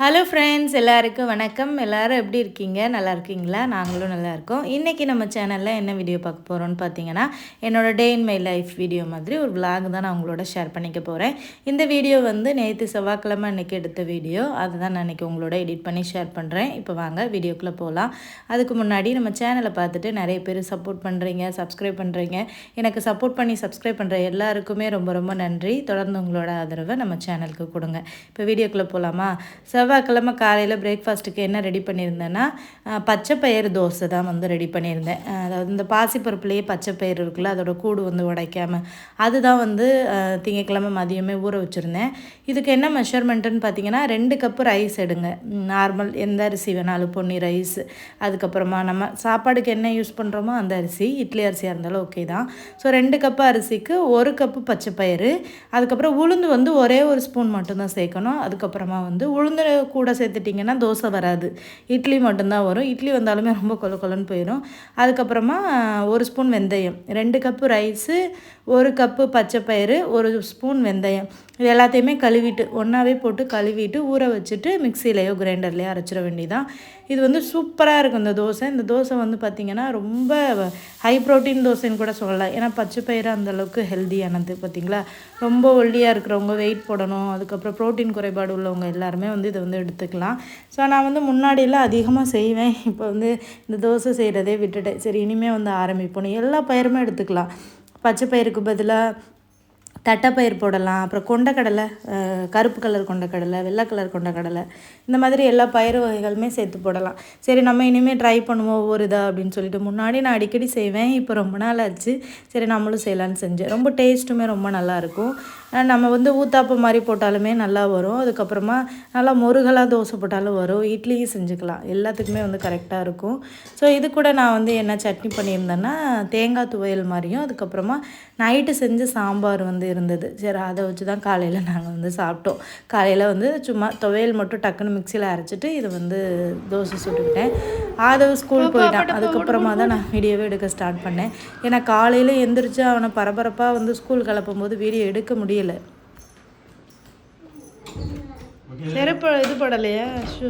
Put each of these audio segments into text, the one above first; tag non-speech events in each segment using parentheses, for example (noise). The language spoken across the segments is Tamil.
ஹலோ ஃப்ரெண்ட்ஸ் எல்லாருக்கும் வணக்கம். எல்லோரும் எப்படி இருக்கீங்க? நல்லா இருக்கீங்களா? நாங்களும் நல்லா இருக்கோம். இன்றைக்கி நம்ம சேனலில் என்ன வீடியோ பார்க்க போகிறோம்னு பார்த்தீங்கன்னா என்னோட day in my life video மாதிரி ஒரு vlog தான் நான் உங்களோட ஷேர் பண்ணிக்க போகிறேன் இந்த வீடியோ வந்து நேற்று செவ்வாய்க்கிழமை அன்றைக்கி எடுத்த வீடியோ அதை தான் நான் இன்றைக்கி உங்களோட எடிட் பண்ணி ஷேர் பண்ணுறேன் இப்போ வாங்க வீடியோக்குள்ளே போகலாம் அதுக்கு முன்னாடி நம்ம சேனலை பார்த்துட்டு நிறைய பேர் சப்போர்ட் பண்ணுறீங்க சப்ஸ்கிரைப் பண்ணுறீங்க எனக்கு சப்போர்ட் பண்ணி சப்ஸ்கிரைப் பண்ணுற எல்லாருக்குமே ரொம்ப ரொம்ப நன்றி. தொடர்ந்து உங்களோட ஆதரவை நம்ம சேனலுக்கு கொடுங்க. இப்போ வீடியோக்குள்ளே போகலாமா செவ்வாய்க்கிழமை காலையில் பிரேக்ஃபாஸ்ட்டுக்கு என்ன ரெடி பண்ணியிருந்தேன்னா பச்சை பயிறு தோசை தான் வந்து ரெடி பண்ணியிருந்தேன். அதாவது இந்த பாசிப்பருப்புலேயே பச்சை பயிறு இருக்குல்ல அதோட கூடு வந்து உடைக்காமல் அதுதான் வந்து திங்கக்கிழமை மதியமே ஊற வச்சுருந்தேன். இதுக்கு என்ன மெஷர்மெண்ட்டுன்னு பார்த்தீங்கன்னா ரெண்டு கப்பு ரைஸ் எடுங்க. நார்மல் எந்த அரிசி வேணாலும் பொன்னி ரைஸ் அதுக்கப்புறமா நம்ம சாப்பாடுக்கு என்ன யூஸ் பண்ணுறோமோ அந்த அரிசி இட்லி அரிசியாக இருந்தாலும் ஓகே தான். ஸோ ரெண்டு கப்பு அரிசிக்கு ஒரு கப்பு பச்சை பயிறு அதுக்கப்புறம் உளுந்து வந்து ஒரே ஒரு ஸ்பூன் மட்டும்தான் சேர்க்கணும். அதுக்கப்புறமா வந்து உளுந்து கூட சேர்த்துட்டிங்கன்னா தோசை வராது. இட்லி மட்டும்தான் வரும். இட்லி வந்தாலுமே ரொம்ப கொல கொலன்னு போயிடும் அதுக்கப்புறமா ஒரு ஸ்பூன் வெந்தயம் ரெண்டு கப்பு ரைஸு ஒரு கப்பு பச்சை பயிறு ஒரு ஸ்பூன் வெந்தயம். இது எல்லாத்தையுமே கழுவிட்டு ஒன்றாவே போட்டு கழுவிட்டு ஊற வச்சுட்டு மிக்சிலேயோ கிரைண்டர்லேயோ அரைச்சிட வேண்டியதான் இது வந்து சூப்பராக இருக்கும் இந்த தோசை. இந்த தோசை வந்து பார்த்திங்கன்னா ரொம்ப ஹை ப்ரோட்டீன் தோசைன்னு கூட சொல்லலாம். ஏன்னா பச்சை பயிறு அந்த அளவுக்கு ஹெல்த்தியானது பார்த்திங்களா ரொம்ப ஒல்லியாக இருக்கிறவங்க வெயிட் போடணும். அதுக்கப்புறம் ப்ரோட்டீன் குறைபாடு உள்ளவங்க எல்லாருமே வந்து இதை வந்து எடுத்துக்கலாம். ஸோ நான் வந்து முன்னாடியெல்லாம் அதிகமாக செய்வேன். இப்போ வந்து இந்த தோசை செய்கிறதே விட்டுட்டேன். சரி இனிமேல் வந்து ஆரம்பிப்போம். எல்லா பயிருமே எடுத்துக்கலாம். பச்சை பயிருக்கு பதிலாக தட்டைப்பயிர் போடலாம். அப்புறம் கொண்டக்கடலை கருப்பு கலர் கொண்டக்கடலை வெள்ளை கலர் கொண்டக்கடலை இந்த மாதிரி எல்லா பயிறு வகைகளுமே சேர்த்து போடலாம். சரி நம்ம இனிமேல் ட்ரை பண்ணுவோம் ஒவ்வொரு இதாக அப்படின்னு சொல்லிட்டு. முன்னாடி நான் அடிக்கடி செய்வேன் இப்போ ரொம்ப நாள் ஆச்சு. சரி நம்மளும் செய்யலான்னு செஞ்சேன். ரொம்ப டேஸ்ட்டுமே ரொம்ப நல்லாயிருக்கும் நம்ம வந்து ஊத்தாப்பம் மாதிரி போட்டாலுமே நல்லா வரும். அதுக்கப்புறமா நல்லா முருகலாக தோசை போட்டாலும் வரும். இட்லியும் செஞ்சுக்கலாம். எல்லாத்துக்குமே வந்து கரெக்டாக இருக்கும். ஸோ இது கூட நான் வந்து என்ன சட்னி பண்ணியிருந்தேன்னா தேங்காய் துவையல் மாதிரியும் அதுக்கப்புறமா நைட்டு செஞ்ச சாம்பார் வந்து இருந்தது. சரி அதை வச்சு தான் காலையில் நாங்கள் வந்து சாப்பிட்டோம். காலையில் வந்து சும்மா துவையல் மட்டும் டக்குன்னு மிக்சியில் அரைச்சிட்டு இது வந்து தோசை சுட்டுக்கிட்டேன். ஆதவ ஸ்கூல் போயிட்டான். அதுக்கப்புறமா தான் நான் வீடியோவே எடுக்க ஸ்டார்ட் பண்ணேன். ஏன்னா காலையில் எந்திரிச்சு அவனை பரபரப்பாக வந்து ஸ்கூல் கிளப்பும் போது வீடியோ எடுக்க முடியல செருப்பு இது போடலையா? ஷூ.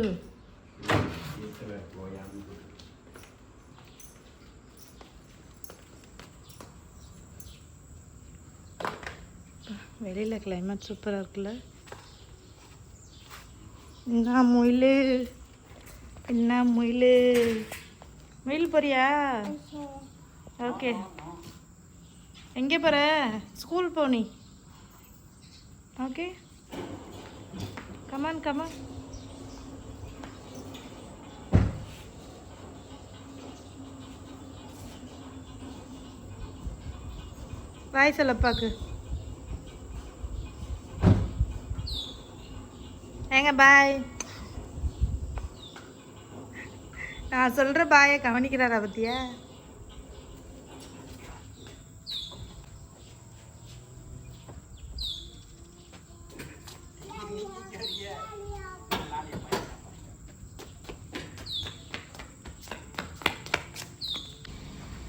வெளியில் கிளைமேட் சூப்பராக இருக்குல்ல. என்ன முயல். என்ன முயல். முயல் போறியா? ஓகே. எங்கே போகிற ஸ்கூல் போனி okay come on come on bye சொல்லப்பாக்கு ஏங்க பாய் நான் சொல்கிற பாயை கவனிக்கிறாரா பத்தியா?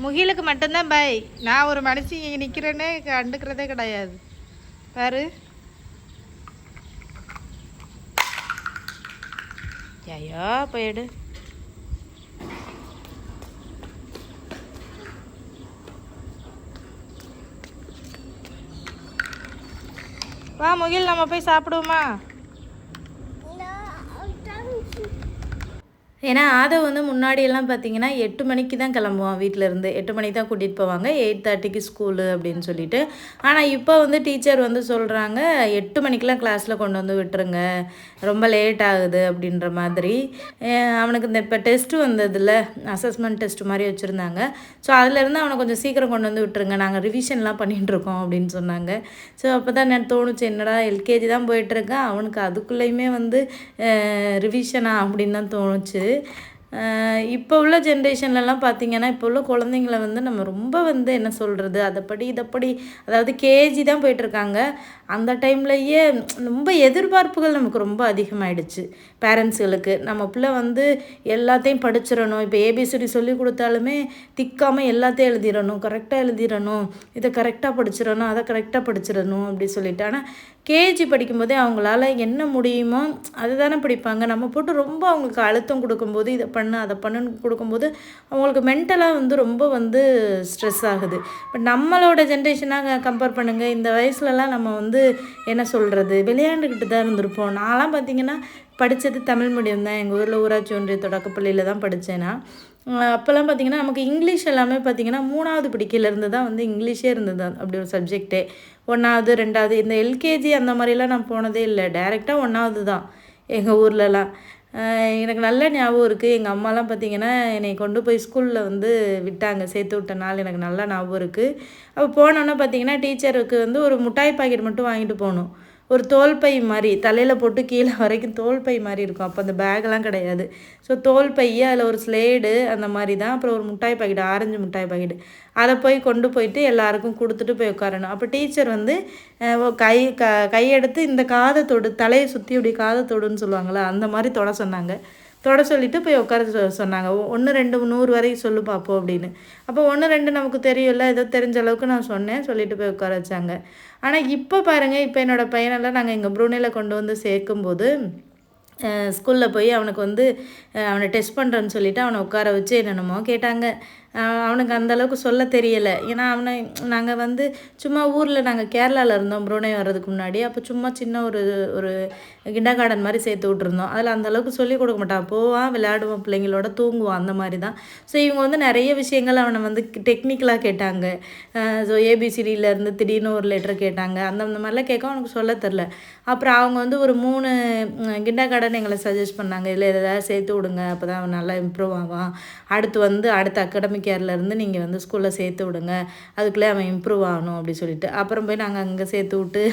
முகிலுக்கு மட்டும்தான் பாய். நான் ஒரு மனுஷன் இங்கே நிற்கிறேன்னே கண்டுக்கிறதே கிடையாது. பாரு. ஐயோ போயிடு வா முகில் நம்ம போய் சாப்பிடுவோமா? ஏன்னா ஆதவ் வந்து முன்னாடியெல்லாம் பார்த்தீங்கன்னா எட்டு மணிக்கு தான் கிளம்புவான் வீட்டிலேருந்து எட்டு மணிக்கு தான் கூட்டிகிட்டு போவாங்க. எயிட் தேர்ட்டிக்கு ஸ்கூலு அப்படின்னு சொல்லிட்டு. ஆனால் இப்போ வந்து டீச்சர் வந்து சொல்கிறாங்க எட்டு மணிக்கெலாம் கிளாஸில் கொண்டு வந்து விட்டுருங்க. ரொம்ப லேட் ஆகுது அப்படின்ற மாதிரி. அவனுக்கு இந்த இப்போ டெஸ்ட்டு வந்ததில்ல அசஸ்மெண்ட் டெஸ்ட் மாதிரி வச்சுருந்தாங்க. ஸோ அதுலேருந்து அவனை கொஞ்சம் சீக்கிரம் கொண்டு வந்து விட்டுருங்க. நாங்கள் ரிவிஷன்லாம் பண்ணிட்டுருக்கோம் அப்படின்னு சொன்னாங்க. ஸோ அப்போ தான் எனக்கு தோணுச்சு என்னடா எல்கேஜி தான் போயிட்டுருக்கேன் அவனுக்கு அதுக்குள்ளேயுமே வந்து ரிவிஷனா அப்படின்னு தான் தோணுச்சு. இப்போ உள்ள ஜென்ரேஷன்லலாம் பார்த்தீங்கன்னா இப்போ உள்ள குழந்தைங்கள வந்து நம்ம ரொம்ப வந்து என்ன சொல்கிறது அதைப்படி இதைப்படி அதாவது கேஜி தான் போயிட்டுருக்காங்க அந்த டைம்லையே ரொம்ப எதிர்பார்ப்புகள் நமக்கு ரொம்ப அதிகமாகிடுச்சு பேரண்ட்ஸுகளுக்கு. நம்ம பிள்ளை வந்து எல்லாத்தையும் படிச்சிடணும். இப்போ ஏபிசிடி சொல்லி கொடுத்தாலுமே திக்காமல் எல்லாத்தையும் எழுதிடணும். கரெக்டாக எழுதிடணும். இதை கரெக்டாக படிச்சிடணும். அதை கரெக்டாக படிச்சிடணும் அப்படி சொல்லிட்டு. ஆனால் கேஜி படிக்கும்போதே அவங்களால என்ன முடியுமோ அதுதானே படிப்பாங்க. நம்ம போட்டு ரொம்ப அவங்களுக்கு அழுத்தம் கொடுக்கும்போது இதை பண்ணு அதை பண்ணுன்னு கொடுக்கும்போது அவங்களுக்கு மென்டலாக வந்து ரொம்ப வந்து ஸ்ட்ரெஸ் ஆகுது. பட் நம்மளோட ஜென்ரேஷனாக கம்பேர் பண்ணுங்கள் இந்த வயசுலலாம் நம்ம வந்து என்ன சொல்கிறது விளையாண்டுக்கிட்டு தான் இருந்திருப்போம். நான்லாம் பார்த்திங்கன்னா படித்தது தமிழ் மீடியம் தான். எங்கள் ஊரில் ஊராட்சி ஒன்றிய தொடக்கப்பள்ளியில் தான் படித்தேன்னா அப்போல்லாம் பார்த்திங்கன்னா நமக்கு இங்கிலீஷ் எல்லாமே பார்த்திங்கன்னா மூணாவது படிக்கையிலேருந்து தான் வந்து இங்கிலீஷே இருந்தது. அப்படி ஒரு சப்ஜெக்டே ஒன்றாவது ரெண்டாவது இந்த எல்கேஜி அந்த மாதிரிலாம் நான் போனதே இல்லை. டைரெக்டாக ஒன்றாவது தான் எங்கள் ஊர்லலாம். எனக்கு நல்ல ஞாபகம் இருக்குது எங்கள் அம்மாலாம் பார்த்திங்கன்னா என்னை கொண்டு போய் ஸ்கூலில் வந்து விட்டாங்க. சேர்த்து விட்ட நாள் எனக்கு நல்லா ஞாபகம் இருக்குது அப்போ போனோன்னே பார்த்திங்கன்னா டீச்சருக்கு வந்து ஒரு மிட்டாய் பாக்கெட் மட்டும் வாங்கிட்டு போகணும். ஒரு தோல் பை மாதிரி தலையில் போட்டு கீழே வரைக்கும் தோல் பை மாதிரி இருக்கும். அப்போ அந்த பேக்லாம் கிடையாது. ஸோ தோல் பை அதில் ஒரு ஸ்லேடு அந்த மாதிரி தான். அப்புறம் ஒரு முட்டாய் பாக்கெட் ஆரஞ்சு முட்டாய் பாக்கெட் அதை போய் கொண்டு போயிட்டு எல்லாருக்கும் கொடுத்துட்டு போய் உட்காரணும் அப்போ டீச்சர் வந்து கை க கையெடுத்து இந்த காதை தொடு தலையை சுற்றி அப்படி காதை தொடுன்னு சொல்லுவாங்களே அந்த மாதிரி தொட சொன்னாங்க. தொட சொல்லிவிட்டு போய் உட்கார சொன்னாங்க. ஒன்று ரெண்டு நூறு வரைக்கும் சொல்லு பார்ப்போம் அப்படின்னு. அப்போ ஒன்று ரெண்டு நமக்கு தெரியும்ல ஏதோ தெரிஞ்ச அளவுக்கு நான் சொன்னேன் சொல்லிட்டு போய் உட்கார வச்சாங்க. ஆனால் இப்போ பாருங்கள் இப்போ என்னோடய பையனெல்லாம் நாங்கள் எங்கள் ப்ரூனேல கொண்டு வந்து சேர்க்கும்போது ஸ்கூலில் போய் அவனுக்கு வந்து அவனை டெஸ்ட் பண்ணுறேன்னு சொல்லிவிட்டு அவனை உட்கார வச்சு என்னென்னமோ கேட்டாங்க. அவனுக்கு அந்தளவுக்கு சொல்ல தெரியலை. ஏன்னா அவனை நாங்கள் வந்து சும்மா ஊரில் நாங்கள் கேரளாவில் இருந்தோம் புரோனே வர்றதுக்கு முன்னாடி. அப்போ சும்மா சின்ன ஒரு ஒரு கிண்டா கார்டன் மாதிரி சேர்த்து விட்ருந்தோம் அதில் அந்தளவுக்கு சொல்லிக் கொடுக்க மாட்டான். போவான் விளையாடுவான் பிள்ளைங்களோட தூங்குவான் அந்த மாதிரி தான். ஸோ இவங்க வந்து நிறைய விஷயங்கள் அவனை வந்து டெக்னிக்கலாக கேட்டாங்க. ஸோ ஏபிசிடியிலேருந்து திடீர்னு ஒரு லெட்டர் கேட்டாங்க. அந்த அந்த மாதிரிலாம் கேட்க அவனுக்கு சொல்ல தெரில அப்புறம் அவங்க வந்து ஒரு மூணு கிண்டா கார்டன் எங்களை சஜஸ்ட் பண்ணாங்க. இதில் எதாவது சேர்த்து விடுங்க. அப்போ தான் அவன் நல்லா இம்ப்ரூவ் ஆவான். அடுத்து வந்து அடுத்த அகாடமிக் கேர்லேருந்து நீங்கள் வந்து ஸ்கூலில் சேர்த்து விடுங்க. அதுக்குள்ளே அவன் இம்ப்ரூவ் ஆகணும் அப்படின்னு சொல்லிட்டு. அப்புறம் போய் நாங்கள் அங்கே சேர்த்து விட்டு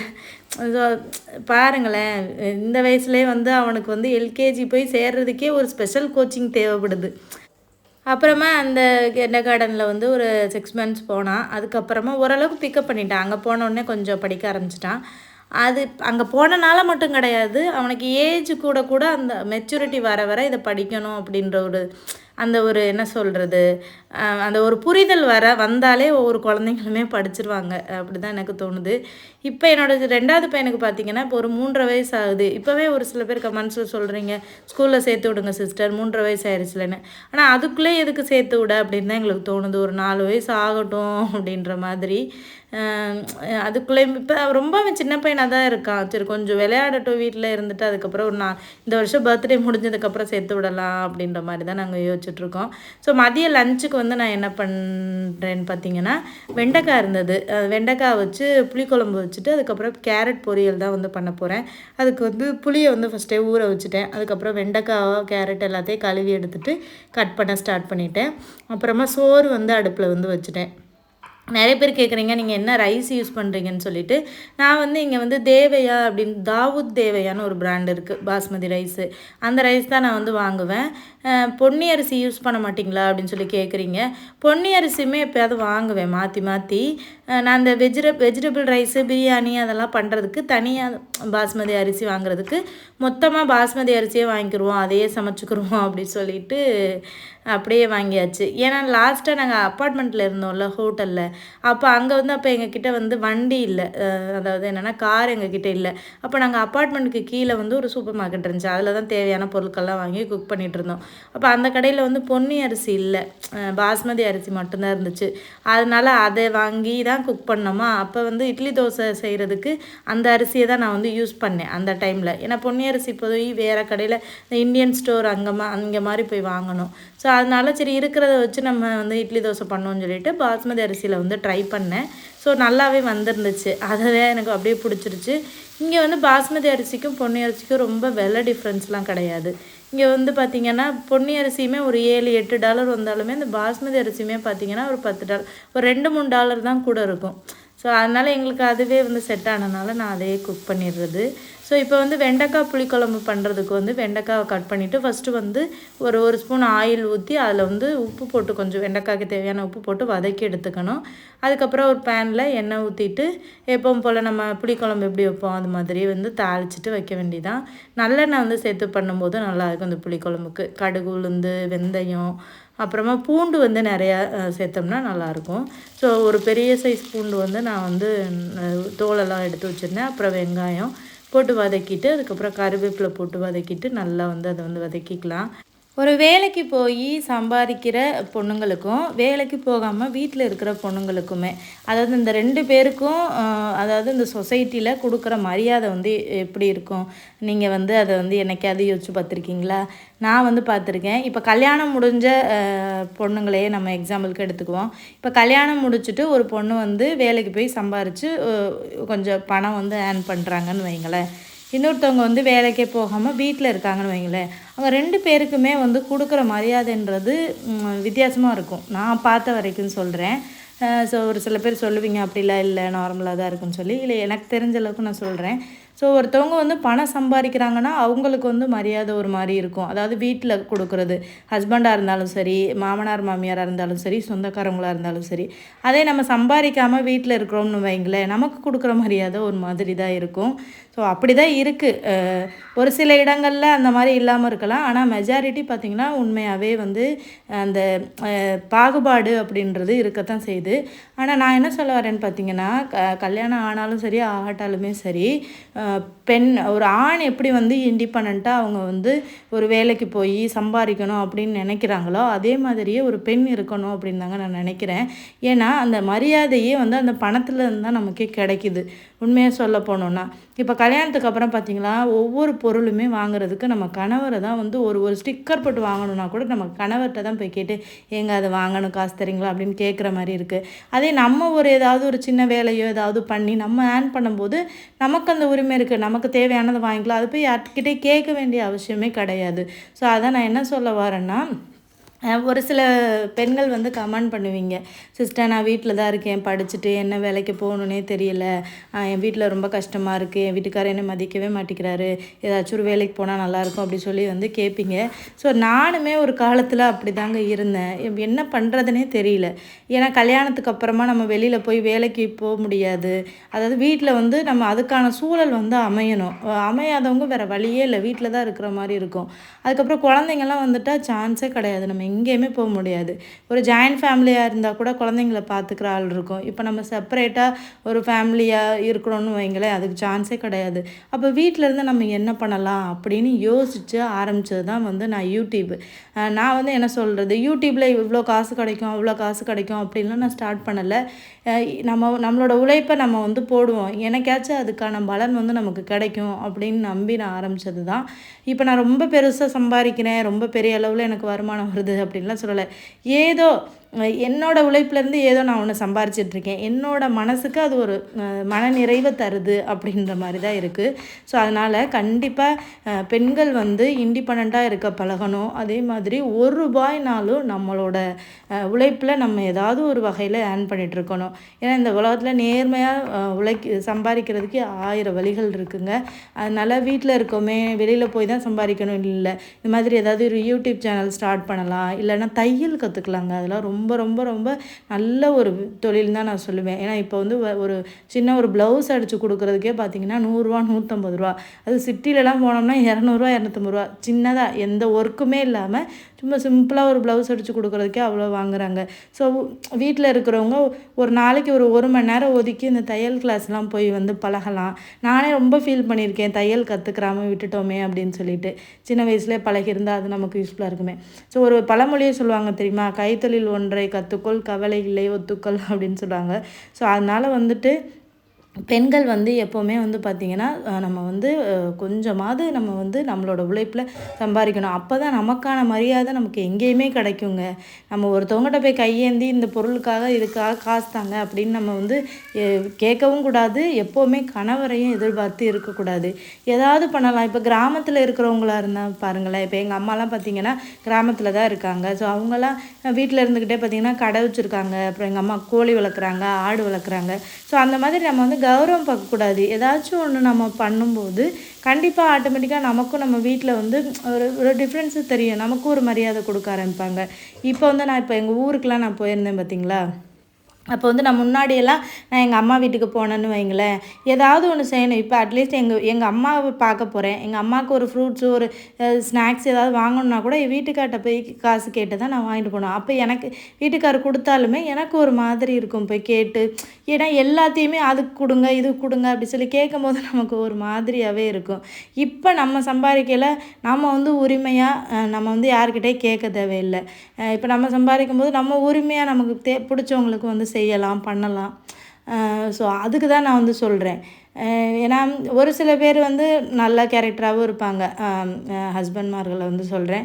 பாருங்களேன் இந்த வயசுலேயே வந்து அவனுக்கு வந்து எல்கேஜி போய் சேர்றதுக்கே ஒரு ஸ்பெஷல் கோச்சிங் தேவைப்படுது. அப்புறமா அந்த கெண்ட கார்டனில் வந்து ஒரு சிக்ஸ் மந்த்ஸ் போனான் அதுக்கப்புறமா ஓரளவுக்கு பிக்கப் பண்ணிட்டான். அங்கே போனோடனே கொஞ்சம் படிக்க ஆரம்பிச்சிட்டான். அது அங்கே போனனால மட்டும் கிடையாது. அவனுக்கு ஏஜ் கூட கூட அந்த மெச்சூரிட்டி வர வர இதை படிக்கணும் அப்படின்ற ஒரு அந்த ஒரு என்ன சொல்கிறது அந்த ஒரு புரிதல் வர வந்தாலே ஒவ்வொரு குழந்தைங்களுமே படிச்சிருவாங்க. அப்படி தான் எனக்கு தோணுது. இப்போ என்னோடய ரெண்டாவது பையனுக்கு பார்த்தீங்கன்னா இப்போ ஒரு மூன்றரை வயசு ஆகுது இப்போவே ஒரு சில பேர் கமெண்ட்ஸில் சொல்கிறீங்க ஸ்கூலில் சேர்த்து விடுங்க சிஸ்டர். மூன்றரை வயசு ஆயிடுச்சுலன்னு ஆனால் அதுக்குள்ளே எதுக்கு சேர்த்து விட அப்படின்னு தான் எங்களுக்கு தோணுது. ஒரு நாலு வயசு ஆகட்டும் அப்படின்ற மாதிரி. அதுக்குள்ளே இப்போ ரொம்ப அவன் சின்ன பையனாக தான் இருக்கான். சரி கொஞ்சம் விளையாடட்டும் வீட்டில் இருந்துட்டு அதுக்கப்புறம் ஒரு நான் இந்த வருஷம் பர்த்டே முடிஞ்சதுக்கப்புறம் சேர்த்து விடலாம் அப்படின்ற மாதிரி தான் நாங்கள் யோசிச்சுட்ருக்கோம் ஸோ மதிய லஞ்சுக்கு வந்து நான் என்ன பண்ணுறேன்னு பார்த்தீங்கன்னா வெண்டைக்காய் இருந்தது. வெண்டைக்காய் வச்சு புளிக்குழம்பு வச்சுட்டு அதுக்கப்புறம் கேரட் பொரியல் தான் வந்து பண்ண போகிறேன் அதுக்கு வந்து புளியை வந்து ஃபஸ்ட்டே ஊற வச்சுட்டேன். அதுக்கப்புறம் வெண்டைக்காவோ கேரட் எல்லாத்தையும் கழுவி எடுத்துகிட்டு கட் பண்ண ஸ்டார்ட் பண்ணிட்டேன். அப்புறமா சோறு வந்து அடுப்பில் வந்து வச்சுட்டேன். நிறைய பேர் கேட்குறீங்க நீங்கள் என்ன ரைஸ் யூஸ் பண்ணுறீங்கன்னு சொல்லிட்டு. நான் வந்து இங்கே வந்து தேவையா அப்படின்னு தாவூத் தேவையான்னு ஒரு பிராண்ட் இருக்குது பாஸ்மதி ரைஸு அந்த ரைஸ் தான் நான் வந்து வாங்குவேன். பொன்னி அரிசி யூஸ் பண்ண மாட்டிங்களா அப்படின்னு சொல்லி கேட்குறீங்க. பொன்னி அரிசியுமே எப்போயாவது வாங்குவேன் மாற்றி மாற்றி நான் அந்த வெஜிட வெஜிடபிள் ரைஸு பிரியாணி அதெல்லாம் பண்ணுறதுக்கு தனியாக பாஸ்மதி அரிசி வாங்குறதுக்கு மொத்தமாக பாஸ்மதி அரிசியே வாங்கிக்கிடுவோம் அதையே சமைச்சிக்கிடுவோம் அப்படின்னு சொல்லிட்டு அப்படியே வாங்கியாச்சு. ஏன்னா லாஸ்ட்டாக நாங்கள் அப்பார்ட்மெண்ட்டில் இருந்தோம்ல ஹோட்டலில் அப்போ அங்கே வந்து அப்போ எங்ககிட்ட வந்து வண்டி இல்லை. அதாவது என்னென்னா கார் எங்ககிட்ட இல்லை. அப்போ நாங்கள் அப்பார்ட்மெண்ட்டுக்கு கீழே வந்து ஒரு சூப்பர் மார்க்கெட் இருந்துச்சு. அதில் தான் தேவையான பொருட்கள்லாம் வாங்கி குக் பண்ணிகிட்டு இருந்தோம். அப்போ அந்த கடையில் வந்து பொன்னி அரிசி இல்லை. பாஸ்மதி அரிசி மட்டும்தான் இருந்துச்சு. அதனால் அதை வாங்கி தான் குக் பண்ணோமா? அப்போ வந்து இட்லி தோசை செய்கிறதுக்கு அந்த அரிசியை தான் நான் வந்து யூஸ் பண்ணேன் அந்த டைமில் ஏன்னா பொன்னி அரிசி போய் வேறு கடையில் இந்த இந்தியன் ஸ்டோர் அங்கே மா அங்கே மாதிரி போய் வாங்கணும். ஸோ அதனால சரி இருக்கிறத வச்சு நம்ம வந்து இட்லி தோசை பண்ணோம்னு சொல்லிட்டு பாஸ்மதி அரிசியில் வந்து ட்ரை பண்ணேன். ஸோ நல்லாவே வந்துருந்துச்சு. அதுவே எனக்கு அப்படியே பிடிச்சிருச்சு. இங்கே வந்து பாஸ்மதி அரிசிக்கும் பொன்னி அரிசிக்கும் ரொம்ப விலை டிஃப்ரென்ஸ்லாம் கிடையாது. இங்கே வந்து பார்த்திங்கன்னா பொன்னி அரிசியுமே ஒரு ஏழு எட்டு டாலர் வந்தாலுமே இந்த பாஸ்மதி அரிசியுமே பார்த்திங்கன்னா ஒரு பத்து டாலர் ஒரு ரெண்டு மூணு டாலர் தான் கூட இருக்கும். ஸோ அதனால் எங்களுக்கு அதுவே வந்து செட் ஆனதுனால நான் அதையே குக் பண்ணிடுறது ஸோ இப்போ வந்து வெண்டைக்காய் புளிக்குழம்பு பண்ணுறதுக்கு வந்து வெண்டைக்காவை கட் பண்ணிவிட்டு ஃபஸ்ட்டு வந்து ஒரு ஒரு ஸ்பூன் ஆயில் ஊற்றி அதில் வந்து உப்பு போட்டு கொஞ்சம் வெண்டைக்காய்க்கு தேவையான உப்பு போட்டு வதக்கி எடுத்துக்கணும். அதுக்கப்புறம் ஒரு பேனில் எண்ணெய் ஊற்றிட்டு எப்பவும் போல் நம்ம புளிக்குழம்பு எப்படி வைப்போம் அது மாதிரி வந்து தாளிச்சிட்டு வைக்க வேண்டியதான் நல்லெண்ணெய் வந்து சேர்த்து பண்ணும்போது நல்லாயிருக்கும் இந்த புளிக்குழம்புக்கு. கடுகு உளுந்து வெந்தயம் அப்புறமா பூண்டு வந்து நிறையா சேர்த்தோம்னா நல்லாயிருக்கும். ஸோ ஒரு பெரிய சைஸ் பூண்டு வந்து நான் வந்து தோலெல்லாம் எடுத்து வச்சுருந்தேன். அப்புறம் வெங்காயம் போட்டு வதக்கிட்டு அதுக்கப்புறம் கருவேப்பிலை போட்டு வதக்கிட்டு நல்லா வந்து அதை வந்து வதக்கிக்கலாம். ஒரு வேலைக்கு போய் சம்பாதிக்கிற பொண்ணுங்களுக்கும் வேலைக்கு போகாமல் வீட்டில் இருக்கிற பொண்ணுங்களுக்குமே அதாவது இந்த ரெண்டு பேருக்கும் அதாவது இந்த சொசைட்டியில் கொடுக்குற மரியாதை வந்து எப்படி இருக்கும்? நீங்கள் வந்து அதை வந்து என்னைக்காவது யோசிச்சு பார்த்துருக்கீங்களா? நான் வந்து பார்த்துருக்கேன். இப்போ கல்யாணம் முடிஞ்ச பொண்ணுங்களையே நம்ம எக்ஸாம்பிளுக்கு எடுத்துக்குவோம். இப்போ கல்யாணம் முடிச்சுட்டு ஒரு பொண்ணு வந்து வேலைக்கு போய் சம்பாரித்து கொஞ்சம் பணம் வந்து ஏர்ன் பண்ணுறாங்கன்னு வைங்களேன். இன்னொருத்தவங்க வந்து வேலைக்கே போகாமல் வீட்டில் இருக்காங்கன்னு வைங்களேன். அவங்க ரெண்டு பேருக்குமே வந்து கொடுக்குற மரியாதைன்றது வித்தியாசமாக இருக்கும். நான் பார்த்த வரைக்கும் சொல்கிறேன் ஸோ ஒரு சில பேர் சொல்லுவீங்க அப்படிலாம் இல்லை நார்மலாக தான் இருக்குன்னு சொல்லி. இல்லை எனக்கு தெரிஞ்ச அளவுக்கு நான் சொல்கிறேன் ஸோ ஒருத்தவங்க வந்து பணம் சம்பாதிக்கிறாங்கன்னா அவங்களுக்கு வந்து மரியாதை ஒரு மாதிரி இருக்கும். அதாவது வீட்டில் கொடுக்குறது ஹஸ்பண்டாக இருந்தாலும் சரி மாமனார் மாமியாராக இருந்தாலும் சரி சொந்தக்காரங்களாக இருந்தாலும் சரி அதே நம்ம சம்பாதிக்காமல் வீட்டில் இருக்கிறோம்னு வைங்களேன் நமக்கு கொடுக்குற மரியாதை ஒரு மாதிரி தான் இருக்கும். ஸோ அப்படி தான் இருக்குது ஒரு சில இடங்களில் அந்த மாதிரி இல்லாமல் இருக்கலாம். ஆனால் மெஜாரிட்டி பார்த்திங்கன்னா உண்மையாகவே வந்து அந்த பாகுபாடு அப்படின்றது இருக்கத்தான் செய்யுது. ஆனால் நான் என்ன சொல்ல வரேன்னு பார்த்தீங்கன்னா க கல்யாணம் ஆனாலும் சரி ஆகட்டாலுமே சரி பெண் ஒரு ஆண் எப்படி வந்து இண்டிபெண்ட்டாக அவங்க வந்து ஒரு வேலைக்கு போய் சம்பாதிக்கணும் அப்படின்னு நினைக்கிறாங்களோ அதே மாதிரியே ஒரு பெண் இருக்கணும் அப்படின்னு தாங்க நான் நினைக்கிறேன். ஏன்னா அந்த மரியாதையே வந்து அந்த பணத்தில் இருந்து தான் நமக்கே கிடைக்குது. உண்மையாக சொல்ல போனோன்னா இப்போ கல்யாணத்துக்கு அப்புறம் பார்த்தீங்களா ஒவ்வொரு பொருளுமே வாங்குறதுக்கு நம்ம கணவரை தான் வந்து ஒரு ஒரு ஸ்டிக்கர் போட்டு வாங்கணும்னா கூட நம்ம கணவர்கிட்ட தான் போய் கேட்டு எங்க அதை வாங்கணும் காசு தரீங்களா? அப்படின்னு கேட்குற மாதிரி இருக்குது அதே நம்ம ஒரு ஏதாவது ஒரு சின்ன வேலையோ ஏதாவது பண்ணி நம்ம ஏர்ன் பண்ணும்போது நமக்கு அந்த உரிமை இருக்குது நமக்கு தேவையானதை வாங்கிக்கலாம். அது போய் யார்கிட்டே கேட்க வேண்டிய அவசியமே கிடையாது. ஸோ அதை நான் என்ன சொல்ல வரேன்னா ஒரு சில பெண்கள் வந்து கமெண்ட் பண்ணுவீங்க. சிஸ்டர் நான் வீட்டில் தான் இருக்கேன். படிச்சுட்டு என்ன வேலைக்கு போகணுன்னே தெரியல. என் வீட்டில் ரொம்ப கஷ்டமாக இருக்குது என் வீட்டுக்காரர் என்னை மதிக்கவே மாட்டேங்கிறாரு. ஏதாச்சும் ஒரு வேலைக்கு போனால் நல்லாயிருக்கும். அப்படி சொல்லி வந்து கேட்பீங்க ஸோ நானுமே ஒரு காலத்தில் அப்படி தாங்க இருந்தேன் என்ன பண்ணுறதுனே தெரியல. ஏன்னா கல்யாணத்துக்கு அப்புறமா நம்ம வெளியில் போய் வேலைக்கு போக முடியாது. அதாவது வீட்டில் வந்து நம்ம அதுக்கான சூழல் வந்து அமையணும். அமையாதவங்க வேறு வழியே இல்லை. வீட்டில் தான் இருக்கிற மாதிரி இருக்கும். அதுக்கப்புறம் குழந்தைங்கள்லாம் வந்துட்டால் சான்ஸே கிடையாது. நம்ம எங்கேயுமே போக முடியாது. ஒரு ஜாயின்ட் ஃபேமிலியாக இருந்தால் கூட குழந்தைங்கள பார்த்துக்கிற ஆள் இருக்கும். இப்போ நம்ம செப்பரேட்டாக ஒரு ஃபேமிலியாக இருக்கணும்னு வைங்களேன் அதுக்கு சான்ஸே கிடையாது. அப்போ வீட்டில் இருந்து நம்ம என்ன பண்ணலாம் அப்படின்னு யோசித்து ஆரம்பித்தது தான் வந்து நான் யூடியூப் நான் வந்து என்ன சொல்கிறது யூடியூப்பில் இவ்வளோ காசு கிடைக்கும் அவ்வளோ காசு கிடைக்கும் அப்படின்லாம் நான் ஸ்டார்ட் பண்ணலை. நம்ம நம்மளோட உழைப்பை நம்ம வந்து போடுவோம். எனக்காச்சும் அதுக்கான பலன் வந்து நமக்கு கிடைக்கும் அப்படின்னு நம்பி நான் ஆரம்பித்தது தான் இப்போ நான் ரொம்ப பெருசாக சம்பாதிக்கிறேன் ரொம்ப பெரிய அளவில் எனக்கு வருமானம் வருது அப்படின்லாம் சொல்லலை. ஏதோ என்னோடய என்னோட உழைப்புலேருந்து ஏதோ நான் ஒன்று சம்பாரிச்சிட்ருக்கேன். என்னோட மனசுக்கு அது ஒரு மன நிறைவை தருது அப்படின்ற மாதிரி தான் இருக்குது ஸோ அதனால் கண்டிப்பாக பெண்கள் வந்து இண்டிபெண்ட்டாக இருக்க பழகணும். அதே மாதிரி ஒரு ரூபாய்னாலும் நம்மளோட உழைப்பில் நம்ம ஏதாவது ஒரு வகையில் ஏர்ன் பண்ணிகிட்ருக்கணும் இருக்கணும் ஏன்னா இந்த உலகத்தில் நேர்மையாக உழைக்க சம்பாதிக்கிறதுக்கு ஆயிரம் வழிகள் இருக்குங்க. அதனால் வீட்டில் இருக்கோமே வெளியில் போய் தான் சம்பாதிக்கணும் இல்லை. இந்த மாதிரி ஏதாவது ஒரு யூடியூப் சேனல் ஸ்டார்ட் பண்ணலாம். இல்லைன்னா தையல் கற்றுக்கலாங்க அதெல்லாம் ரொம்ப ரொம்ப ரொம்ப ரொம்ப நல்ல ஒரு தொழில் தான் நான் சொல்லுவேன். ஏன்னா இப்போ வந்து வ- ஒரு சின்ன ஒரு ப்ளவுஸ் அடித்து கொடுக்குறதுக்கே பார்த்தீங்கன்னா நூறுரூவா நூற்றம்பது ரூபா. அது சிட்டிலலாம் போனோம்னா இரநூறுவா இரநூத்தம்பது ரூபா. சின்னதாக எந்த ஒர்க்குமே இல்லாமல் சும்மா சிம்பிளாக ஒரு ப்ளவுஸ் அடித்து கொடுக்குறதுக்கே அவ்வளோ வாங்குறாங்க. ஸோ வீட்டில் இருக்கிறவங்க ஒரு நாளைக்கு ஒரு ஒரு மணி நேரம் ஒதுக்கி இந்த தையல் கிளாஸ்லாம் போய் வந்து பழகலாம். நானே ரொம்ப ஃபீல் பண்ணியிருக்கேன் தையல் கற்றுக்கிறாம விட்டுட்டோமே அப்படின்னு சொல்லிட்டு. சின்ன வயசுலேயே பழகியிருந்தால் அது நமக்கு யூஸ்ஃபுல்லாக இருக்குமே. ஸோ ஒரு பழமொழியே சொல்லுவாங்க தெரியுமா? கைத்தொழில் ஒன்றை கற்றுக்கொள் கவலை இல்லை ஒத்துக்கொள் அப்படின்னு சொல்லுவாங்க. ஸோ அதனால் வந்துட்டு பெண்கள் வந்து எப்போவுமே வந்து பார்த்திங்கன்னா நம்ம வந்து கொஞ்சமாவது நம்ம வந்து நம்மளோட உழைப்பில் சம்பாதிக்கணும். அப்போ தான் நமக்கான மரியாதை நமக்கு எங்கேயுமே கிடைக்குங்க. நம்ம ஒருத்தவங்ககிட்ட போய் கையேந்தி இந்த பொருளுக்காக இதுக்காக காசு தாங்க அப்படின்னு நம்ம வந்து கேட்கவும் கூடாது. எப்போவுமே கணவரையும் எதிர்பார்த்து இருக்கக்கூடாது. ஏதாவது பண்ணலாம். இப்போ கிராமத்தில் இருக்கிறவங்களா இருந்தால் பாருங்களேன். இப்போ எங்கள் அம்மாலாம் பார்த்தீங்கன்னா கிராமத்தில் தான் இருக்காங்க. ஸோ அவங்கெல்லாம் வீட்டில் இருந்துக்கிட்டே பார்த்தீங்கன்னா கடை வச்சுருக்காங்க. அப்புறம் எங்கள் அம்மா கோழி வளர்க்குறாங்க ஆடு வளர்க்குறாங்க. ஸோ அந்த மாதிரி நம்ம வந்து கௌரவம் பார்க்கக்கூடாது. ஏதாச்சும் ஒன்று நம்ம பண்ணும்போது கண்டிப்பாக ஆட்டோமேட்டிக்காக நமக்கும் நம்ம வீட்டில் வந்து ஒரு ஒரு டிஃப்ரென்ஸு தெரியும். நமக்கும் ஒரு மரியாதை கொடுக்க ஆரம்பிப்பாங்க. இப்போ வந்து நான் இப்போ எங்கள் ஊருக்கெலாம் நான் போயிருந்தேன் பார்த்தீங்களா? அப்போ வந்து நான் முன்னாடியெல்லாம் நான் எங்கள் அம்மா வீட்டுக்கு போனேன்னு வைங்களேன். ஏதாவது ஒன்று செய்யணும். இப்போ அட்லீஸ்ட் எங்கள் எங்கள் அம்மாவை பார்க்க போகிறேன் எங்கள் அம்மாவுக்கு ஒரு ஃப்ரூட்ஸு ஒரு ஸ்நாக்ஸ் ஏதாவது வாங்கணுன்னா கூட என் வீட்டுக்கார்ட்ட போய் காசு கேட்டு தான் நான் வாங்கிட்டு போனோம் அப்போ எனக்கு வீட்டுக்காரர் கொடுத்தாலுமே எனக்கு ஒரு மாதிரி இருக்கும். போய் கேட்டு ஏன்னா எல்லாத்தையுமே அதுக்கு கொடுங்க இது கொடுங்க அப்படி சொல்லி கேட்கும் போது (laughs) நமக்கு ஒரு மாதிரியாகவே இருக்கும். இப்போ நம்ம சம்பாதிக்கல நம்ம வந்து உரிமையாக நம்ம வந்து யார்கிட்டே கேட்க தேவையில்லை. இப்போ நம்ம சம்பாதிக்கும் போது நம்ம உரிமையாக நமக்கு தே பிடிச்சவங்களுக்கு வந்து செய்யலாம் பண்ணலாம். ஸோ அதுக்கு தான் நான் வந்து சொல்கிறேன் ஏன்னா ஒரு சில பேர் வந்து நல்ல கேரக்டராகவும் இருப்பாங்க. ஹஸ்பண்ட்மார்களை வந்து சொல்கிறேன்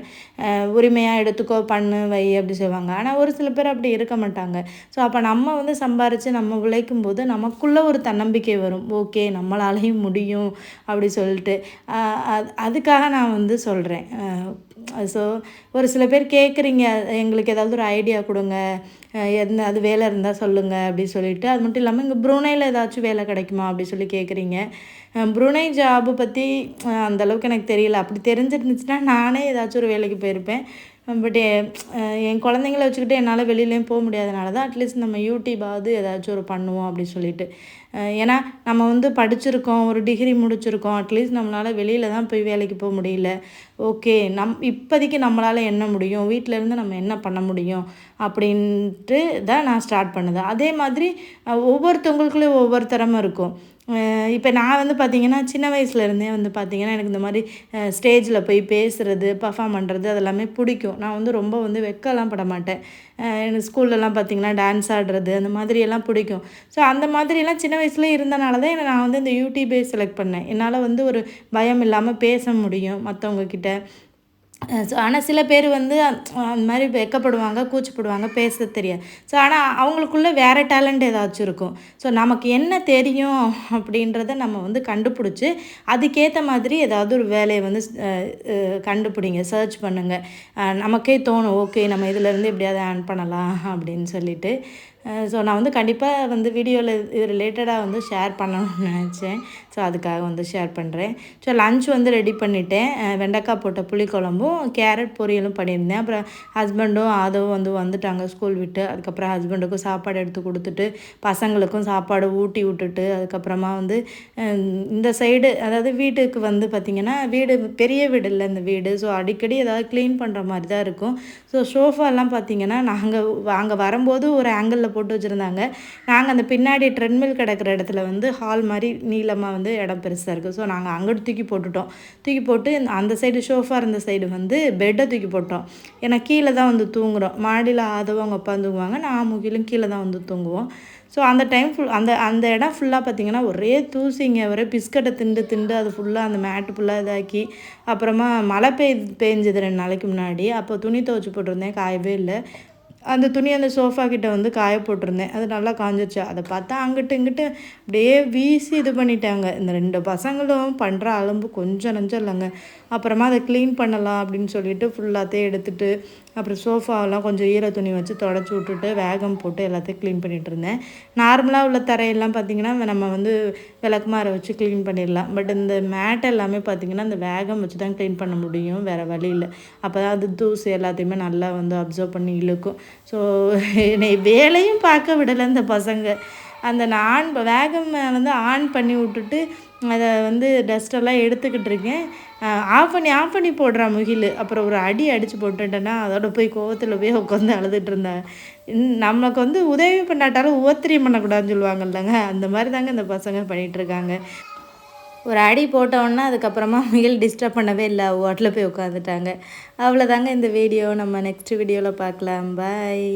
உரிமையாக எடுத்துக்கோ பண்ணு வை அப்படி செய்வாங்க. ஆனால் ஒரு சில பேர் அப்படி இருக்க மாட்டாங்க. ஸோ அப்போ நம்ம வந்து சம்பாரித்து நம்ம உழைக்கும் போது நமக்குள்ளே ஒரு தன்னம்பிக்கை வரும். ஓகே நம்மளாலையும் முடியும் அப்படி சொல்லிட்டு. அதுக்காக நான் வந்து சொல்கிறேன் ஸோ ஒரு சில பேர் கேட்குறீங்க எங்களுக்கு ஏதாவது ஒரு ஐடியா கொடுங்க என்ன அது வேலை இருந்தால் சொல்லுங்கள் அப்படி சொல்லிட்டு அது மட்டும் இல்லாமல் இங்கே ப்ரூனையில் ஏதாச்சும் வேலை கிடைக்குமா அப்படி சொல்லி கேட்குறீங்க ப்ரூனை ஜாபு பற்றி அந்தளவுக்கு எனக்கு தெரியல. அப்படி தெரிஞ்சிருந்துச்சுன்னா நானே ஏதாச்சும் ஒரு வேலைக்கு போயிருப்பேன். பட் என் குழந்தைங்கள வச்சுக்கிட்டு என்னால் வெளியிலேயும் போக முடியாதனால தான் அட்லீஸ்ட் நம்ம யூடியூபாவது ஏதாச்சும் ஒரு பண்ணுவோம் அப்படின்னு சொல்லிட்டு. ஏன்னா நம்ம வந்து படிச்சிருக்கோம் ஒரு டிகிரி முடிச்சிருக்கோம் அட்லீஸ்ட் நம்மளால் வெளியில் தான் போய் வேலைக்கு போக முடியல. ஓகே நம் இப்போதைக்கு நம்மளால் என்ன முடியும்? வீட்டிலேருந்து நம்ம என்ன பண்ண முடியும்? அப்படின்ட்டு தான் நான் ஸ்டார்ட் பண்ணுது. அதே மாதிரி ஒவ்வொருத்தவங்களுக்குள்ளேயும் ஒவ்வொரு திறமை இருக்கும். இப்போ நான் வந்து பார்த்திங்கன்னா சின்ன வயசுலேருந்தே வந்து பார்த்திங்கன்னா எனக்கு இந்த மாதிரி ஸ்டேஜில் போய் பேசுகிறது பர்ஃபார்ம் பண்ணுறது அதெல்லாமே பிடிக்கும். நான் வந்து ரொம்ப வந்து வெக்கலாம் பட மாட்டேன். எனக்கு ஸ்கூல்லலாம் பார்த்திங்கன்னா டான்ஸ் ஆடுறது அந்த மாதிரியெல்லாம் பிடிக்கும். ஸோ அந்த மாதிரியெல்லாம் சின்ன வயசுலேயே இருந்தனால தான் என்னை நான் வந்து இந்த யூடியூபே செலக்ட் பண்ணேன். என்னால் வந்து ஒரு பயம் இல்லாமல் பேச முடியும் மற்றவங்கக்கிட்ட ஸோ ஆனால் சில பேர் வந்து அந்த மாதிரி வெக்கப்படுவாங்க கூச்சப்படுவாங்க பேச தெரியாது. ஸோ ஆனால் அவங்களுக்குள்ளே வேறு டேலண்ட் ஏதாச்சும் இருக்கும். ஸோ நமக்கு என்ன தெரியும் அப்படின்றத நம்ம வந்து கண்டுபிடிச்சி அதுக்கேற்ற மாதிரி ஏதாவது ஒரு வேலையை வந்து கண்டுபிடிங்க சர்ச் பண்ணுங்கள் நமக்கே தோணும் ஓகே நம்ம இதிலேருந்து எப்படியாவது ஏர்ன் பண்ணலாம் அப்படின்னு சொல்லிட்டு. ஸோ நான் வந்து கண்டிப்பாக வந்து வீடியோவில் இது ரிலேட்டடாக வந்து ஷேர் பண்ணணும்னு நினச்சேன். ஸோ அதுக்காக வந்து ஷேர் பண்ணுறேன் ஸோ லன்ச் வந்து ரெடி பண்ணிவிட்டேன் வெண்டைக்காய் போட்ட புளிக்குழம்பும் கேரட் பொரியலும் பண்ணியிருந்தேன். அப்புறம் ஹஸ்பண்டும் அதுவும் வந்து வந்துட்டாங்க ஸ்கூல் விட்டு. அதுக்கப்புறம் ஹஸ்பண்டுக்கும் சாப்பாடு எடுத்து கொடுத்துட்டு பசங்களுக்கும் சாப்பாடு ஊட்டி விட்டுட்டு அதுக்கப்புறமா வந்து இந்த சைடு அதாவது வீட்டுக்கு வந்து பார்த்திங்கன்னா வீடு பெரிய வீடு இல்லை இந்த வீடு. ஸோ அடிக்கடி ஏதாவது க்ளீன் பண்ணுற மாதிரி தான் இருக்கும். ஸோ ஷோஃபாலாம் பார்த்திங்கன்னா நாங்கள் அங்கே வரும்போது ஒரு ஆங்கிளில் போட்டு வச்சுருந்தாங்க. நாங்கள் அந்த பின்னாடி ட்ரெட்மில் கிடக்கிற இடத்துல வந்து ஹால் மாதிரி நீளமாக வந்து இடம் பெருசாக இருக்குது ஸோ நாங்கள் அங்கிட்டு தூக்கி போட்டுட்டோம். தூக்கி போட்டு அந்த சைடு ஷோஃபா இருந்த சைடு வந்து பெட்டை தூக்கி போட்டோம். ஏன்னா கீழே தான் வந்து தூங்குறோம். மாடியில் ஆதவங்க உட்காந்துக்குவாங்க நான் முகிலும் கீழே தான் வந்து தூங்குவோம். ஸோ அந்த டைம் ஃபுல் அந்த அந்த இடம் ஃபுல்லாக பார்த்திங்கன்னா ஒரே தூசிங்க. ஒரே பிஸ்கட்டை திண்டு திண்டு அது ஃபுல்லாக அந்த மேட்டு ஃபுல்லாக இதாக்கி அப்புறமா மழை பெய் பெஞ்சது ரெண்டு நாளைக்கு முன்னாடி. அப்போ துணி துவச்சி போட்டிருந்தேன். காயவே இல்லை. அந்த துணி அந்த சோஃபா கிட்ட வந்து காய போட்டிருந்தேன். அது நல்லா காஞ்சிருச்சு. அதை பார்த்தா அங்கிட்டு இங்கிட்டு அப்படியே வீசி இது பண்ணிட்டாங்க. இந்த ரெண்டு பசங்களும் பண்ணுற அலம்பு கொஞ்சம் நஞ்சம் இல்லைங்க. அப்புறமா அதை க்ளீன் பண்ணலாம் அப்படின்னு சொல்லிட்டு ஃபுல்லாத்தையும் எடுத்துகிட்டு அப்புறம் சோஃபாவெல்லாம் கொஞ்சம் ஈர துணி வச்சு தொடச்சி விட்டுட்டு வேகம் போட்டு எல்லாத்தையும் க்ளீன் பண்ணிகிட்டு இருந்தேன். நார்மலாக உள்ள தரையெல்லாம் பார்த்திங்கன்னா நம்ம வந்து விளக்குமாரை வச்சு க்ளீன் பண்ணிடலாம். பட் இந்த மேட் எல்லாமே பார்த்திங்கன்னா இந்த வேகம் வச்சு தான் க்ளீன் பண்ண முடியும். வேறு வழியில் அப்போ தான் அது தூசு எல்லாத்தையுமே நல்லா வந்து அப்சர்வ் பண்ணி இழுக்கும். ஸோ என்னை வேலையும் பார்க்க விடலை இந்த பசங்க. அந்த நான் ஆன் வேகம் வந்து ஆன் பண்ணி விட்டுட்டு அதை வந்து டஸ்ட்டெல்லாம் எடுத்துக்கிட்டு இருக்கேன். ஆஃப் பண்ணி ஆஃப் பண்ணி போடுறான் முகில். அப்புறம் ஒரு அடி அடித்து போட்டுட்டேன்னா அதோட போய் கோவத்தில் போய் உட்காந்து அழுதுட்டு இருந்தேன். நமக்கு வந்து உதவி பண்ணாட்டாலும் உபத்திரியம் பண்ணக்கூடாதுன்னு சொல்லுவாங்கல்லங்க. அந்த மாதிரி தாங்க இந்த பசங்க பண்ணிகிட்ருக்காங்க ஒரு அடி போட்டோன்னா அதுக்கப்புறமா முயல் டிஸ்டர்ப் பண்ணவே இல்லை. ஓட்டில் போய் உட்காந்துட்டாங்க அவ்வளோதாங்க இந்த வீடியோ நம்ம நெக்ஸ்ட் வீடியோவில் பார்க்கலாம். பாய்